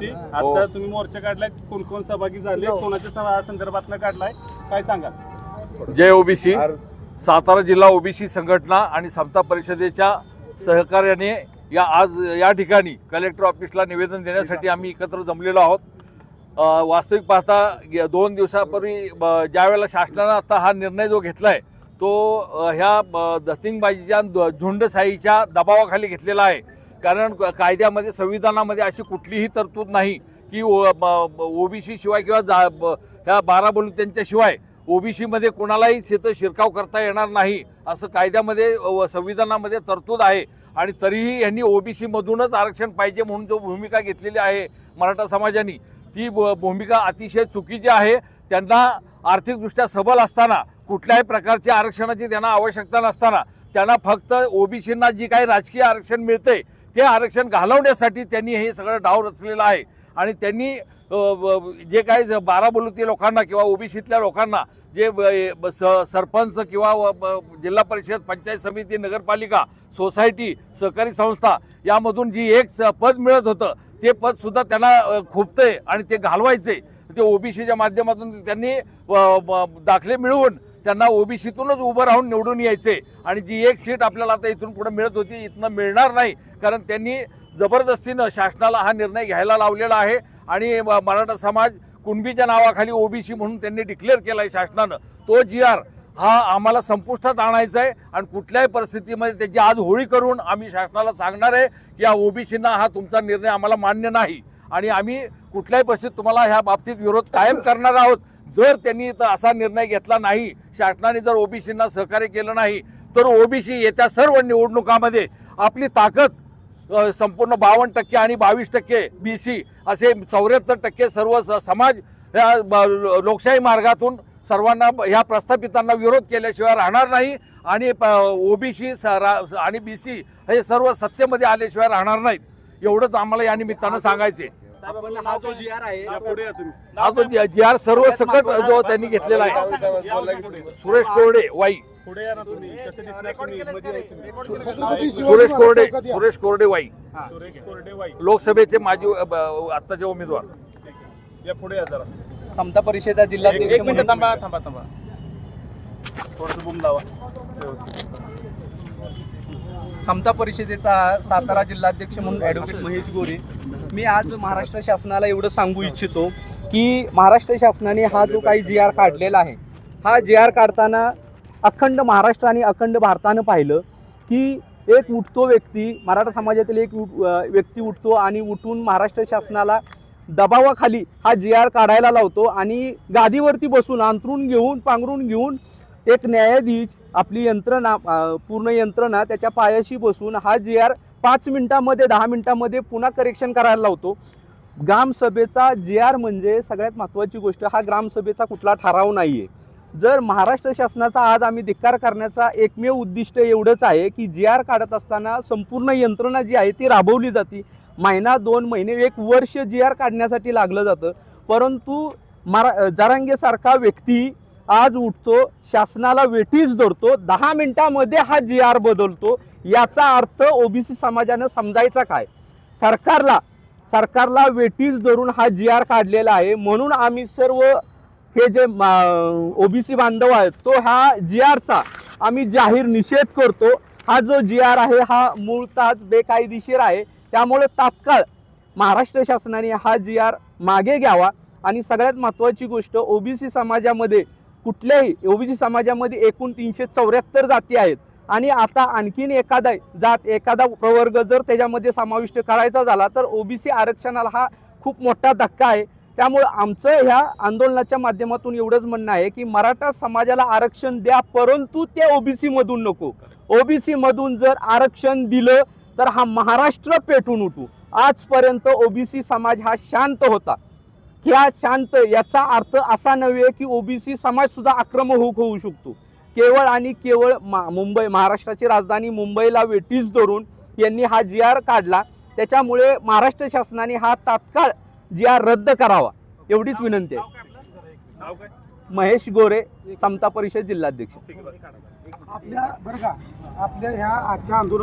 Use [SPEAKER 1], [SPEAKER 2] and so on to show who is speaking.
[SPEAKER 1] तुमची आता तुम्ही मोर्चा काढलाय कोण कोण सहभागी झाले कोणाच्या सभा संदर्भात काढलाय काय सांगाल?
[SPEAKER 2] जय ओबीसी. सातारा जिल्हा ओबीसी संघटना आणि समता परिषदेच्या सहकार्याने या आज या ठिकाणी कलेक्टर ऑफिसला निवेदन देण्यासाठी आम्ही एकत्र जमलेलो आहोत. वास्तविक पाहता दोन दिवसापूर्वी ज्या वेळेला शासनानं आता हा निर्णय जो घेतला आहे तो ह्या ब- दस्तिंगबाजीच्या द- झुंडशाहीच्या दबावाखाली घेतलेला आहे. कारण कायद्यामध्ये संविधानामध्ये अशी कुठलीही तरतूद नाही की ओबीसी शिवाय किंवा जा ब- ह्या बारा त्यांच्या शिवाय ओबीसीमध्ये कोणालाही तिथं शिरकाव करता येणार नाही असं कायद्यामध्ये व संविधानामध्ये तरतूद आहे. आणि तरीही यांनी ओबीसीमधूनच आरक्षण पाहिजे म्हणून जो भूमिका घेतलेली आहे मराठा समाजाने ती भूमिका अतिशय चुकीची आहे. त्यांना आर्थिकदृष्ट्या सबल असताना कुठल्याही प्रकारच्या आरक्षणाची त्यांना आवश्यकता नसताना त्यांना फक्त ओबीसींना जी काही राजकीय आरक्षण मिळते ते आरक्षण घालवण्यासाठी त्यांनी हे सगळं डाव रचलेलं आहे. आणि त्यांनी जे काही बाराबलुती लोकांना किंवा ओबीसीतल्या लोकांना जे स- सरपंच किंवा व- जिल्हा परिषद पंचायत समिती नगरपालिका सोसायटी सहकारी संस्था यामधून जी एक स- पद मिळत होतं ते पदसुद्धा त्यांना खुपतंय आणि ते घालवायचे ते ओबीसीच्या माध्यमातून त्यांनी व- दाखले मिळवून त्यांना ओबीसीतूनच उभं राहून निवडून यायचे. आणि जी एक सीट आपल्याला आता इथून पुढे मिळत होती इथनं मिळणार नाही. कारण त्यांनी जबरदस्तीनं शासनाला हा निर्णय घ्यायला लावलेला आहे. आणि म- मराठा समाज कुणबीच्या नावाखाली ओबीसी म्हणून त्यांनी डिक्लेअर केला आहे शासनानं. तो जी आर हा आम्हाला संपुष्टात आणायचा आहे आणि कुठल्याही परिस्थितीमध्ये त्याची आज होळी करून आम्ही शासनाला सांगणार आहे की या ओबीसींना हा तुमचा निर्णय आम्हाला मान्य नाही. आणि आम्ही कुठल्याही परिस्थितीत तुम्हाला ह्या बाबतीत विरोध कायम करणार आहोत. जर त्यांनी असा निर्णय घेतला नाही शासनाने जर ओबीसींना सहकार्य केलं नाही तर ओबीसी येत्या सर्व निवडणुकामध्ये आपली ताकद संपूर्ण बावन्न टक्के आणि बावीस टक्के बी सी असे चौऱ्याहत्तर टक्के सर्व स- समाज या लोकशाही मार्गातून सर्वांना ह्या प्रस्थापितांना विरोध केल्याशिवाय राहणार नाही आणि ओबीसी आणि बी सी हे सर्व सत्तेमध्ये आल्याशिवाय राहणार नाहीत. एवढंच आम्हाला या निमित्तानं सांगायचे
[SPEAKER 3] आपण हा जो जी आर आहे
[SPEAKER 1] या पुढे या तुम्ही.
[SPEAKER 2] हा तो जी आर सर्व सकट जो त्यांनी घेतलेला आहे. सुरेश कोरडे वाई.
[SPEAKER 1] पुढे या ना तुम्ही. कसे दिसणार तुम्ही मध्ये आहे तुम्ही.
[SPEAKER 2] सुरेश कोरडे. सुरेश कोरडे वाई.
[SPEAKER 1] हा. सुरेश कोरडे वाई.
[SPEAKER 2] लोकसभेचे माजी अ, ब- आत्ताचे उमेदवार.
[SPEAKER 1] ठीक आहे. या पुढे या जरा.
[SPEAKER 3] समता परिषदेचा
[SPEAKER 1] एक
[SPEAKER 3] जिल्हाध्यक्ष
[SPEAKER 1] एक मिनिट
[SPEAKER 3] म्हणून-
[SPEAKER 1] थांबा थांबा थांबा. थोडंसं बुम लावा.
[SPEAKER 3] समता परिषदेचा सातारा जिल्हाध्यक्ष म्हणून ॲडव्होकेट महेश गोरे मी आज महाराष्ट्र शासनाला एवढं सांगू इच्छितो की महाराष्ट्र शासनाने हा जो काही जी आर काढलेला आहे हा जी आर काढताना अखंड महाराष्ट्र आणि अखंड भारतानं पाहिलं की एक उठतो व्यक्ती मराठा समाजातील एक उठ- व्यक्ती उठतो आणि उठून महाराष्ट्र शासनाला दबावाखाली हा जी आर काढायला लावतो आणि गादीवरती बसून अंतरून घेऊन पांघरून घेऊन एक न्यायाधीश आपली यंत्रणा पूर्ण यंत्रणा त्याच्या पायाशी बसून हा जी आर पाच मिनिटामध्ये दहा मिनिटामध्ये पुन्हा करेक्शन करायला लावतो. ग्रामसभेचा जी आर म्हणजे सगळ्यात महत्त्वाची गोष्ट हा ग्रामसभेचा कुठला ठराव नाही आहे जर महाराष्ट्र शासनाचा आज आम्ही धिक्कार करण्याचा एकमेव उद्दिष्ट एवढंच आहे की जी आर काढत असताना संपूर्ण यंत्रणा जी आहे ती राबवली जाते. महिना दोन महिने एक वर्ष जी आर काढण्यासाठी लागलं जातं. परंतु मरा जारांगेसारखा व्यक्ती आज उठतो शासनाला वेठीस धरतो दहा मिनिटामध्ये हा जी आर बदलतो. याचा अर्थ ओबीसी समाजानं समजायचा काय? सरकारला सरकारला वेटीस धरून हा जी आर काढलेला आहे. म्हणून आम्ही सर्व हे जे ओबीसी बांधव आहेत तो हा जी आरचा आम्ही जाहीर निषेध करतो. हा जो जी आर आहे हा मूळतःच बेकायदेशीर आहे. त्यामुळे तात्काळ महाराष्ट्र शासनाने हा जी आर मागे घ्यावा. आणि सगळ्यात महत्त्वाची गोष्ट ओबीसी समाजामध्ये कुठल्याही ओबीसी समाजामध्ये एकूण तीनशे चौऱ्याहत्तर जाती आहेत. आणि आता आणखीन एखादा जात एखादा प्रवर्ग जर त्याच्यामध्ये समाविष्ट करायचा झाला तर ओबीसी आरक्षणाला हा खूप मोठा धक्का आहे. त्यामुळं आमचं ह्या आंदोलनाच्या माध्यमातून एवढंच म्हणणं आहे की मराठा समाजाला आरक्षण द्या परंतु ते ओबीसीमधून नको. ओबीसीमधून जर आरक्षण दिलं तर हा महाराष्ट्र पेटून उठू. आजपर्यंत ओबीसी समाज हा शांत होता. ह्या शांत याचा अर्थ असा नव्हे की ओबीसी समाज सुद्धा आक्रमक होऊ शकतो. केवळ आणि केवळ मा मुंबई महाराष्ट्राची राजधानी मुंबईला वेटीस धरून यांनी हा जी आर काढला. त्याच्यामुळे महाराष्ट्र शासनाने हा तात्काळ जी आर रद्द करावा एवढीच विनंती आहे. महेश गोरे समता परिषद जिल्हाध्यक्ष.
[SPEAKER 4] आपल्या बरं का आपल्या ह्या आजच्या आंदोलन